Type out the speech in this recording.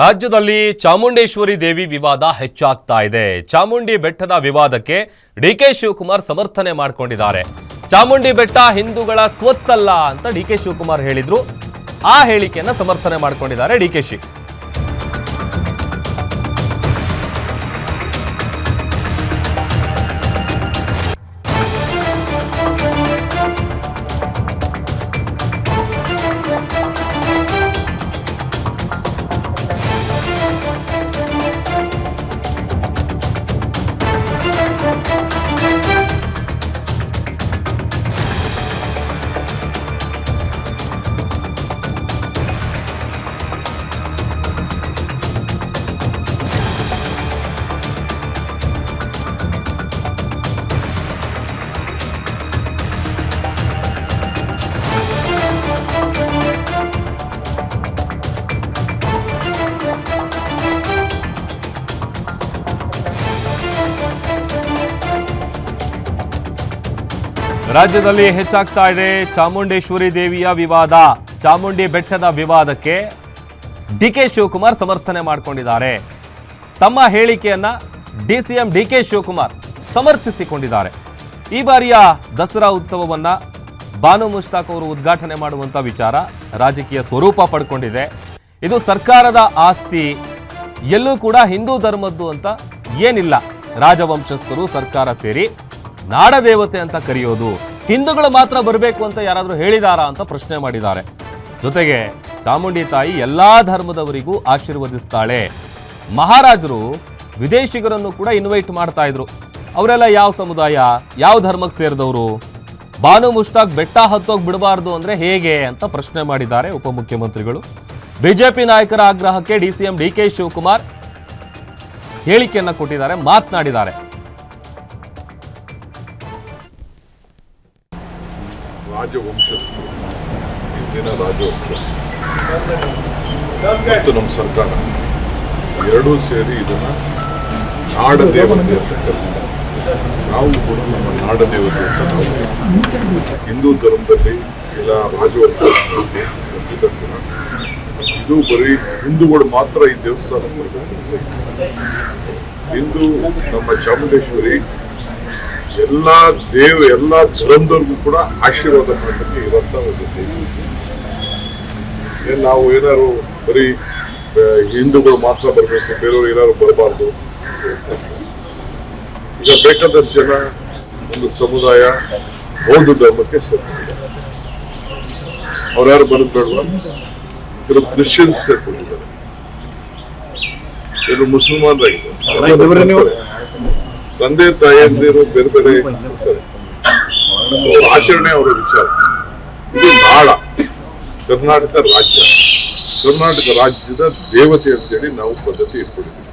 ರಾಜ್ಯದಲ್ಲಿ ಚಾಮುಂಡೇಶ್ವರಿ ದೇವಿ ವಿವಾದ ಹೆಚ್ಚಾಗ್ತಾ ಇದೆ. ಚಾಮುಂಡಿ ಬೆಟ್ಟದ ವಿವಾದಕ್ಕೆ ಡಿ ಕೆ ಶಿವಕುಮಾರ್ ಸಮರ್ಥನೆ ಮಾಡಿಕೊಂಡಿದ್ದಾರೆ. ಚಾಮುಂಡಿ ಬೆಟ್ಟ ಹಿಂದೂಗಳ ಸ್ವತ್ತಲ್ಲ ಅಂತ ಡಿ ಕೆ ಶಿವಕುಮಾರ್ ಹೇಳಿದ್ರು. ಆ ಹೇಳಿಕೆಯನ್ನ ಸಮರ್ಥನೆ ಮಾಡಿಕೊಂಡಿದ್ದಾರೆ ಡಿಕೆಶಿ ರಾಜ್ಯದಲ್ಲಿ ಹೆಚ್ಚಾಗ್ತಾ ಇದೆ ಚಾಮುಂಡೇಶ್ವರಿ ದೇವಿಯ ವಿವಾದ. ಚಾಮುಂಡಿ ಬೆಟ್ಟದ ವಿವಾದಕ್ಕೆ ಡಿ ಕೆ ಶಿವಕುಮಾರ್ ಸಮರ್ಥನೆ ಮಾಡಿಕೊಂಡಿದ್ದಾರೆ. ತಮ್ಮ ಹೇಳಿಕೆಯನ್ನ D C M D K Shivakumar ಸಮರ್ಥಿಸಿಕೊಂಡಿದ್ದಾರೆ. ಈ ಬಾರಿಯ ದಸರಾ ಉತ್ಸವವನ್ನ ಬಾನು ಮುಷ್ತಾಕ್ ಅವರು ಉದ್ಘಾಟನೆ ಮಾಡುವಂತ ವಿಚಾರ ರಾಜಕೀಯ ಸ್ವರೂಪ ಪಡ್ಕೊಂಡಿದೆ. ಇದು ಸರ್ಕಾರದ ಆಸ್ತಿ, ಎಲ್ಲೂ ಕೂಡ ಹಿಂದೂ ಧರ್ಮದ್ದು ಅಂತ ಏನಿಲ್ಲ. ರಾಜವಂಶಸ್ಥರು ಸರ್ಕಾರ ಸೇರಿ ನಾಡದೇವತೆ ಅಂತ ಕರೆಯೋದು, ಹಿಂದೂಗಳು ಮಾತ್ರ ಬರಬೇಕು ಅಂತ ಯಾರಾದರೂ ಹೇಳಿದಾರಾ ಅಂತ ಪ್ರಶ್ನೆ ಮಾಡಿದ್ದಾರೆ. ಜೊತೆಗೆ ಚಾಮುಂಡಿ ತಾಯಿ ಎಲ್ಲ ಧರ್ಮದವರಿಗೂ ಆಶೀರ್ವದಿಸ್ತಾಳೆ. ಮಹಾರಾಜರು ವಿದೇಶಿಗರನ್ನು ಕೂಡ ಇನ್ವೈಟ್ ಮಾಡ್ತಾ ಇದ್ರು. ಅವರೆಲ್ಲ ಯಾವ ಸಮುದಾಯ, ಯಾವ ಧರ್ಮಕ್ಕೆ ಸೇರಿದವರು? ಬಾನು ಮುಷ್ಟಾಕ್ ಬೆಟ್ಟ ಹತ್ತೋಗಿ ಬಿಡಬಾರ್ದು ಅಂದ್ರೆ ಹೇಗೆ ಅಂತ ಪ್ರಶ್ನೆ ಮಾಡಿದ್ದಾರೆ ಉಪಮುಖ್ಯಮಂತ್ರಿಗಳು. ಬಿಜೆಪಿ ನಾಯಕರ ಆಗ್ರಹಕ್ಕೆ D C M D K Shivakumar ಹೇಳಿಕೆಯನ್ನ ಕೊಟ್ಟಿದ್ದಾರೆ, ಮಾತನಾಡಿದ್ದಾರೆ. ರಾಜವಂಶಸ್ಥರು. ಹಿಂದಿನ ರಾಜವಂಶಸ್ಥರು ಮತ್ತು ನಮ್ಮ ಸರ್ಕಾರ. ಎರಡೂ ಸೇರಿ ಇದನ್ನ ನಾಡ ದೇವತೆ ಅಂತ ಕರೀತಾರೆ. ನಾವು ಕೂಡ ನಮ್ಮ ನಾಡ ದೇವತೆ ಅಂತ ನಾವು ಹಿಂದೂ ಧರ್ಮದಲ್ಲಿ ಇಲ್ಲ ರಾಜವಂಶಸ್ಥರು ಇದಕ್ಕೂ ಇದು ಬರೀ ಹಿಂದೂಗಳು ಮಾತ್ರ ಈ ದೇವಸ್ಥಾನ ಹಿಂದೂ ನಮ್ಮ ಚಾಮುಂಡೇಶ್ವರಿ ಎಲ್ಲಾ ದೇವ ಎಲ್ಲ ಜನರಿಗೂ ಕೂಡ ಆಶೀರ್ವಾದ ಮಾಡೋದಕ್ಕೆ ಇರುವಂತ ಒಂದು ಏನ್ ನಾವು ಏನಾದ್ರು ಬರೀ ಹಿಂದೂಗಳು ಮಾತ್ರ ಬರಬೇಕು ಬೇರೆಯವರು ಏನಾದ್ರು ಬರಬಾರ್ದು. ಈಗ ಬೇಕಾದಷ್ಟು ಜನ ಒಂದು ಸಮುದಾಯ ಬೌದ್ಧ ಧರ್ಮಕ್ಕೆ ಸೇರ್ಕೊಂಡಿದ್ದಾರೆ. ಅವ್ರ್ಯಾರು ಬರೋದು ಬೇಡವಾ ಕೆಲವು ಕ್ರಿಶ್ಚಿಯನ್ಸ್ ಸೇರ್ಕೊಂಡಿದ್ದಾರೆ. ಕೆಲವು ಮುಸಲ್ಮಾನರಾಗಿದ್ದಾರೆ. ತಂದೆ ತಾಯಿಯಂದಿರು ಬೇರೆ ಬೇರೆ ಆಚರಣೆ ಅವರ ವಿಚಾರ. ಇದು ನಾಳ ಕರ್ನಾಟಕ ರಾಜ್ಯ. ಕರ್ನಾಟಕ ರಾಜ್ಯದ ದೇವತೆ ಅಂತೇಳಿ ನಾವು ಪದ್ಧತಿ ಇಟ್ಕೊಂಡಿದ್ದೀವಿ.